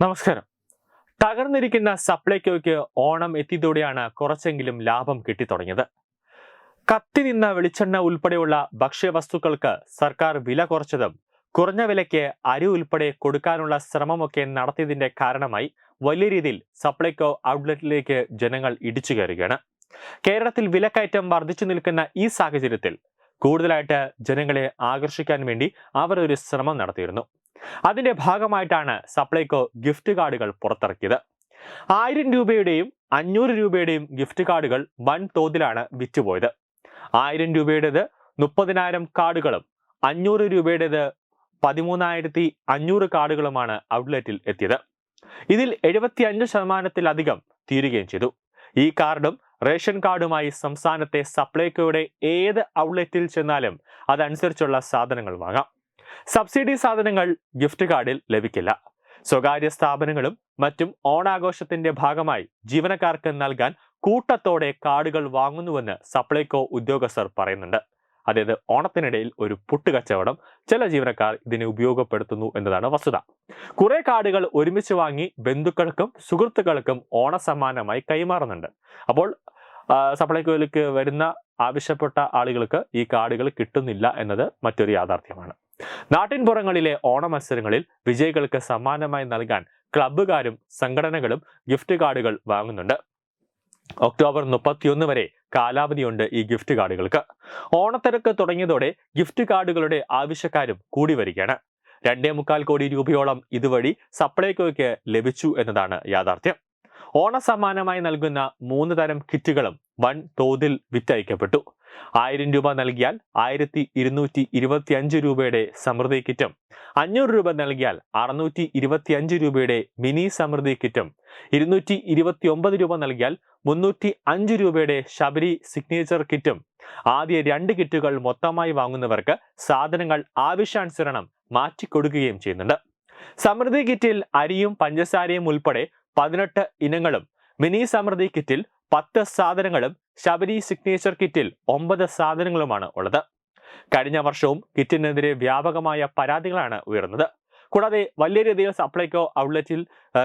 നമസ്കാരം. തകർന്നിരിക്കുന്ന സപ്ലൈകോയ്ക്ക് ഓണം എത്തിയതോടെയാണ് കുറച്ചെങ്കിലും ലാഭം കിട്ടിത്തുടങ്ങിയത്. കത്തി നിന്ന വെളിച്ചെണ്ണ ഉൾപ്പെടെയുള്ള ഭക്ഷ്യവസ്തുക്കൾക്ക് സർക്കാർ വില കുറച്ചതും കുറഞ്ഞ വിലയ്ക്ക് അരി ഉൾപ്പെടെ കൊടുക്കാനുള്ള ശ്രമമൊക്കെ നടത്തിയതിന്റെ കാരണമായി വലിയ രീതിയിൽ സപ്ലൈകോ ഔട്ട്ലെറ്റിലേക്ക് ജനങ്ങൾ ഇടിച്ചു കയറുകയാണ്. കേരളത്തിൽ വിലക്കയറ്റം വർദ്ധിച്ചു നിൽക്കുന്ന ഈ സാഹചര്യത്തിൽ കൂടുതലായിട്ട് ജനങ്ങളെ ആകർഷിക്കാൻ വേണ്ടി അവർ ഒരു ശ്രമം നടത്തിയിരുന്നു. അതിന്റെ ഭാഗമായിട്ടാണ് സപ്ലൈകോ ഗിഫ്റ്റ് കാർഡുകൾ പുറത്തിറക്കിയത്. ആയിരം രൂപയുടെയും അഞ്ഞൂറ് രൂപയുടെയും ഗിഫ്റ്റ് കാർഡുകൾ വൻ തോതിലാണ് വിറ്റുപോയത്. ആയിരം രൂപയുടേത് മുപ്പതിനായിരം കാർഡുകളും അഞ്ഞൂറ് രൂപയുടേത് പതിമൂന്നായിരത്തി അഞ്ഞൂറ് കാർഡുകളുമാണ് ഔട്ട്ലെറ്റിൽ എത്തിയത്. ഇതിൽ എഴുപത്തി അഞ്ച് ശതമാനത്തിലധികം തീരുകയും ചെയ്തു. ഈ കാർഡും റേഷൻ കാർഡുമായി സംസ്ഥാനത്തെ സപ്ലൈകോയുടെ ഏത് ഔട്ട്ലെറ്റിൽ ചെന്നാലും അതനുസരിച്ചുള്ള സാധനങ്ങൾ വാങ്ങാം. സബ്സിഡി സാധനങ്ങൾ ഗിഫ്റ്റ് കാർഡിൽ ലഭിക്കില്ല. സ്വകാര്യ സ്ഥാപനങ്ങളും മറ്റും ഓണാഘോഷത്തിന്റെ ഭാഗമായി ജീവനക്കാർക്ക് നൽകാൻ കൂട്ടത്തോടെ കാർഡുകൾ വാങ്ങുന്നുവെന്ന് സപ്ലൈകോ ഉദ്യോഗസ്ഥർ പറയുന്നുണ്ട്. അതായത് ഓണത്തിനിടയിൽ ഒരു പുട്ടുകച്ചവടം ചില ജീവനക്കാർ ഇതിനെ ഉപയോഗപ്പെടുത്തുന്നു എന്നതാണ് വസ്തുത. കുറെ കാർഡുകൾ ഒരുമിച്ച് വാങ്ങി ബന്ധുക്കൾക്കും സുഹൃത്തുക്കൾക്കും ഓണസമ്മാനമായി കൈമാറുന്നുണ്ട്. അപ്പോൾ സപ്ലൈകോയിലേക്ക് വരുന്ന ആവശ്യപ്പെട്ട ആളുകൾക്ക് ഈ കാർഡുകൾ കിട്ടുന്നില്ല എന്നത് മറ്റൊരു യാഥാർത്ഥ്യമാണ്. നാട്ടിൻപുറങ്ങളിലെ ഓണ മത്സരങ്ങളിൽ വിജയികൾക്ക് സമ്മാനമായി നൽകാൻ ക്ലബ്ബുകാരും സംഘടനകളും ഗിഫ്റ്റ് കാർഡുകൾ വാങ്ങുന്നുണ്ട്. ഒക്ടോബർ മുപ്പത്തിയൊന്ന് വരെ കാലാവധിയുണ്ട് ഈ ഗിഫ്റ്റ് കാർഡുകൾക്ക്. ഓണത്തിരക്ക് തുടങ്ങിയതോടെ ഗിഫ്റ്റ് കാർഡുകളുടെ ആവശ്യക്കാരും കൂടി വരികയാണ്. രണ്ടേ മുക്കാൽ കോടി രൂപയോളം ഇതുവഴി സപ്ലൈകോയ്ക്ക് ലഭിച്ചു എന്നതാണ് യാഥാർത്ഥ്യം. ഓണസമ്മാനമായി നൽകുന്ന മൂന്ന് തരം കിറ്റുകളും വൻ തോതിൽ വിറ്റയക്കപ്പെട്ടു ആയിരം രൂപ നൽകിയാൽ ആയിരത്തി ഇരുന്നൂറ്റി ഇരുപത്തി അഞ്ച് രൂപയുടെ സമൃദ്ധി കിറ്റും അഞ്ഞൂറ് രൂപ നൽകിയാൽ അറുന്നൂറ്റി ഇരുപത്തി അഞ്ച് രൂപയുടെ മിനി സമൃദ്ധി കിറ്റും ഇരുന്നൂറ്റി ഇരുപത്തി ഒമ്പത് രൂപ നൽകിയാൽ മുന്നൂറ്റി അഞ്ച് രൂപയുടെ ശബരി സിഗ്നേച്ചർ കിറ്റും ആദ്യ രണ്ട് കിറ്റുകൾ മൊത്തമായി വാങ്ങുന്നവർക്ക് സാധനങ്ങൾ ആവശ്യാനുസരണം മാറ്റിക്കൊടുക്കുകയും ചെയ്യുന്നുണ്ട്. സമൃദ്ധി കിറ്റിൽ അരിയും പഞ്ചസാരയും ഉൾപ്പെടെ പതിനെട്ട് ഇനങ്ങളും മിനി സമൃദ്ധി കിറ്റിൽ പത്ത് സാധനങ്ങളും ശബരി സിഗ്നേച്ചർ കിറ്റിൽ ഒമ്പത് സാധനങ്ങളുമാണ് ഉള്ളത്. കഴിഞ്ഞ വർഷവും കിറ്റിനെതിരെ വ്യാപകമായ പരാതികളാണ് ഉയർന്നത്. കൂടാതെ വലിയ രീതിയിൽ സപ്ലൈകോ ഔട്ട്ലെറ്റിൽ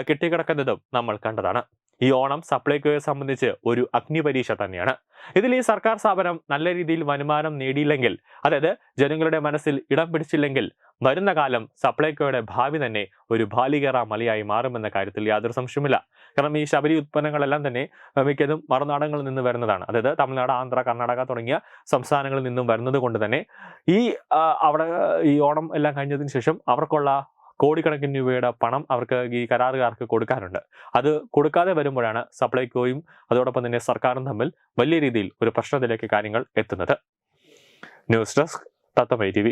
കെട്ടിക്കിടക്കുന്നതും നമ്മൾ കണ്ടതാണ്. ഈ ഓണം സപ്ലൈകോയെ സംബന്ധിച്ച് ഒരു അഗ്നിപരീക്ഷ തന്നെയാണ്. ഇതിൽ ഈ സർക്കാർ സ്ഥാപനം നല്ല രീതിയിൽ വരുമാനം നേടിയില്ലെങ്കിൽ അതായത് ജനങ്ങളുടെ മനസ്സിൽ ഇടം പിടിച്ചില്ലെങ്കിൽ വരുന്ന കാലം സപ്ലൈകോയുടെ ഭാവി തന്നെ ഒരു ബാലികേറ മലയായി മാറുമെന്ന കാര്യത്തിൽ യാതൊരു സംശയമില്ല കാരണം ഈ ശബരി ഉത്പന്നങ്ങളെല്ലാം തന്നെ മിക്കതും മറുനാടങ്ങളിൽ നിന്ന് വരുന്നതാണ്. അതായത് തമിഴ്നാട് ആന്ധ്ര കർണാടക തുടങ്ങിയ സംസ്ഥാനങ്ങളിൽ നിന്നും വരുന്നത് കൊണ്ട് തന്നെ ഈ അവിടെ ഈ ഓണം എല്ലാം കഴിഞ്ഞതിന് ശേഷം അവർക്കുള്ള കോടിക്കണക്കിന് രൂപയുടെ പണം അവർക്ക് ഈ കരാറുകാർക്ക് കൊടുക്കാനുണ്ട് അത് കൊടുക്കാതെ വരുമ്പോഴാണ് സപ്ലൈകോയും അതോടൊപ്പം തന്നെ സർക്കാരും തമ്മിൽ വലിയ രീതിയിൽ ഒരു പ്രശ്നത്തിലേക്ക് കാര്യങ്ങൾ എത്തുന്നത്. News desk തത്തമൈ T